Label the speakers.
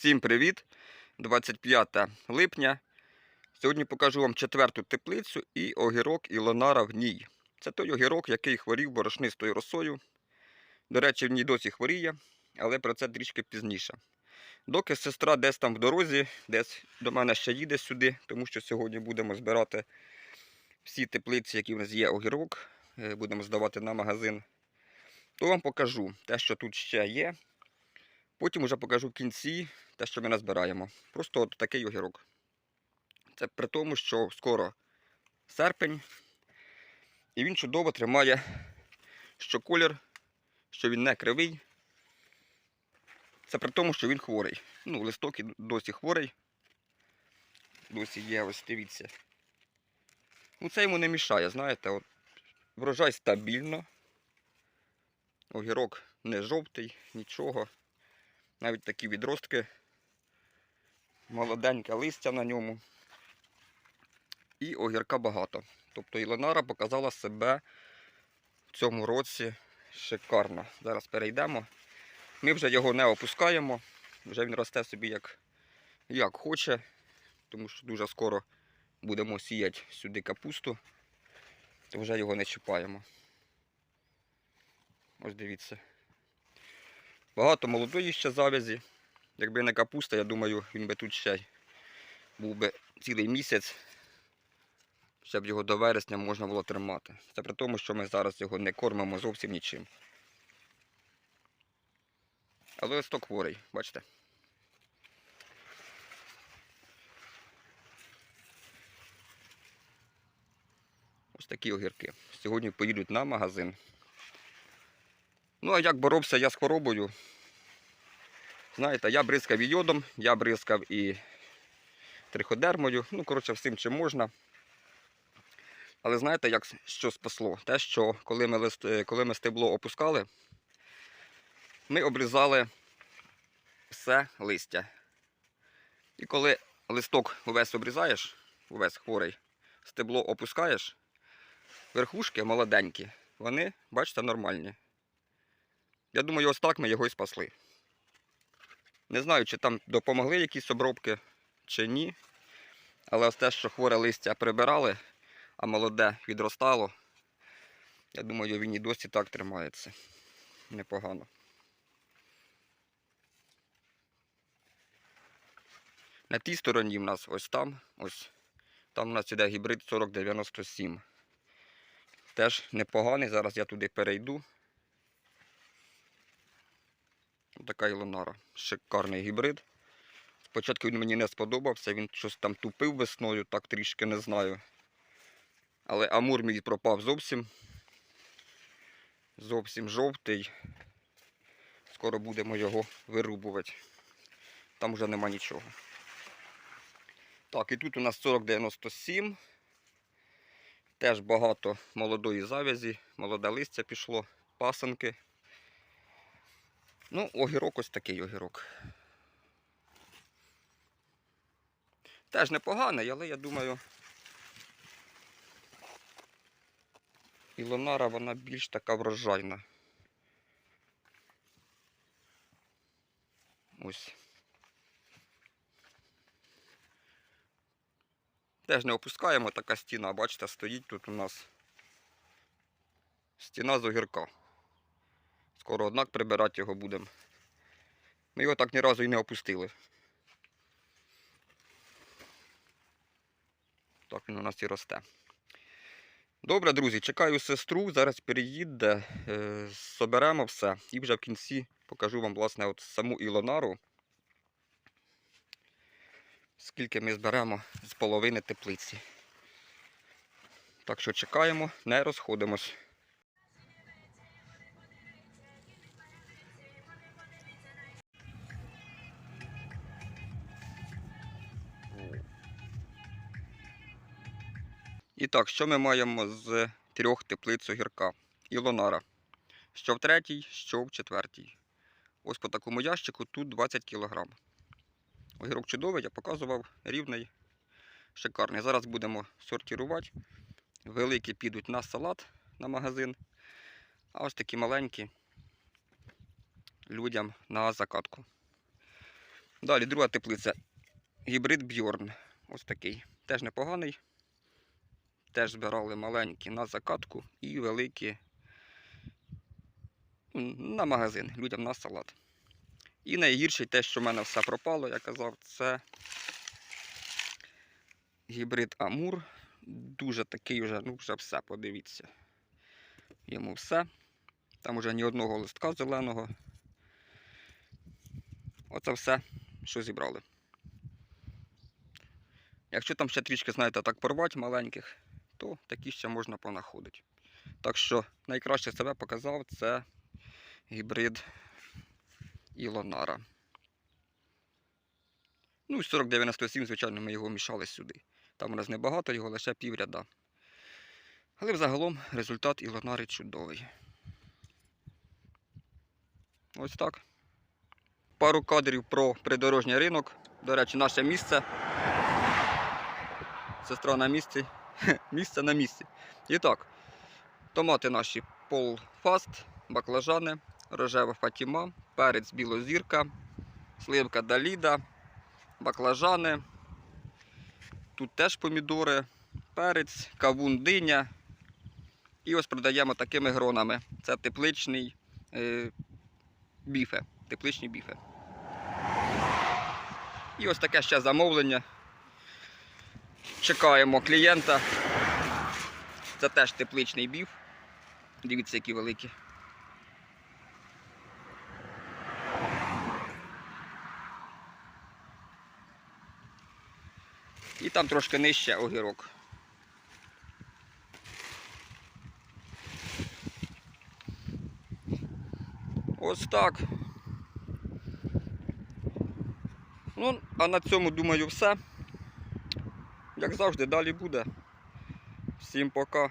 Speaker 1: Всім привіт! 25 липня. Сьогодні покажу вам четверту теплицю і огірок Ілонара в ній. Це той огірок, який хворів борошнистою росою. До речі, в ній досі хворіє, але про це трішки пізніше. Доки сестра десь там в дорозі, десь до мене ще їде сюди, тому що сьогодні будемо збирати всі теплиці, які в нас є огірок, е, будемо здавати на магазин. То вам покажу те, що тут ще є. Потім вже покажу в кінці те, що ми назбираємо. Просто от такий огірок. Це при тому, що скоро серпень, і він чудово тримає, що колір, що він не кривий. Це при тому, що він хворий. Ну, листок досі хворий. Досі є, ось дивіться. Ну, це йому не мішає, знаєте, от врожай стабільно. Огірок не жовтий, нічого. Навіть такі відростки. Молоденьке листя на ньому. І огірка багато. Тобто Ілонара показала себе в цьому році шикарно. Зараз перейдемо. Ми вже його не опускаємо. Вже він росте собі як, як хоче, тому що дуже скоро будемо сіяти сюди капусту, то вже його не чіпаємо. Ось дивіться. Багато молодої ще завязі. Якби не капуста, я думаю, він би тут ще був би цілий місяць, щоб його до вересня можна було тримати. Це при тому, що ми зараз його не кормимо зовсім нічим. Але листок хворий, бачите? Ось такі огірки. Сьогодні поїдуть на магазин. Ну, а як боровся я з хворобою? Знаєте, я бризкав і йодом, я бризкав і триходермою, ну, коротше, всім чим можна. Але знаєте, як що спасло? Те, що коли ми, лист, е, коли ми стебло опускали, ми обрізали все листя. І коли листок увесь обрізаєш, увесь хворий, стебло опускаєш, верхушки молоденькі, вони, бачите, нормальні. Я думаю, ось так ми його і спасли. Не знаю, чи там допомогли якісь обробки, чи ні. Але ось те, що хворе листя прибирали, а молоде відростало, я думаю, він і досі так тримається. Непогано. На тій стороні в нас ось там, ось там у нас іде гібрид 4097. Теж непоганий. Зараз я туди перейду. Така Ілонара. Шикарний гібрид. Спочатку він мені не сподобався, він щось там тупив весною, так трішки не знаю. Але Амур мій пропав зовсім. Зовсім жовтий. Скоро будемо його вирубувати. Там вже нема нічого. Так, і тут у нас 4097. Теж багато молодої завязі, молоде листя пішло, пасанки. Ну, огірок ось такий огірок. Теж непоганий, але я думаю. Ілонара вона більш така врожайна. Ось. Теж не опускаємо така стіна, бачите, стоїть тут у нас стіна з огірка. Скоро однак прибирати його будемо. Ми його так ні разу і не опустили. Так він у нас і росте. Добре, друзі, чекаю сестру, зараз переїде, е, соберемо все і вже в кінці покажу вам, власне, от саму Ілонару. Скільки ми зберемо з половини теплиці. Так що чекаємо, не розходимось. І так, що ми маємо з трьох теплиць огірка? Ілонара. Що в третій, що в четвертій. Ось по такому ящику тут 20 кг. Огірок чудовий, я показував, рівний, шикарний. Зараз будемо сортувати. Великі підуть на салат на магазин. А ось такі маленькі людям на закатку. Далі друга теплиця. Гібрид Бьорн. Ось такий. Теж непоганий. Теж збирали маленькі на закатку і великі на магазин, людям на салат. І найгірше те, що в мене все пропало, я казав, це гібрид Амур. Дуже такий вже, ну вже все, подивіться. Йому все. Там уже ні одного листка зеленого. Оце все, що зібрали. Якщо там ще трішки, знаєте, так порвати маленьких, то такі ще можна понаходити. Так що найкраще себе показав це гібрид Ілонара. Ну і 4097, звичайно, ми його мішали сюди. Там у нас небагато, його лише півряда. Але взагалом результат Ілонари чудовий. Ось так. Пару кадрів про придорожній ринок. До речі, наше місце. Сестра на місці. Місце на місці. І так, томати наші Пол Фаст, баклажани, рожева Фатіма, перець білозірка, сливка Даліда, баклажани. Тут теж помідори, перець, кавун диня. І ось продаємо такими гронами. Це тепличний е, біфе. Тепличні біфе. І ось таке ще замовлення. Чекаємо клієнта. Це теж тепличний біф. Дивіться, які великі. І там трошки нижче огірок. Ось так. Ну, а на цьому, думаю, все. Як завжди, далі буде. Всім пока.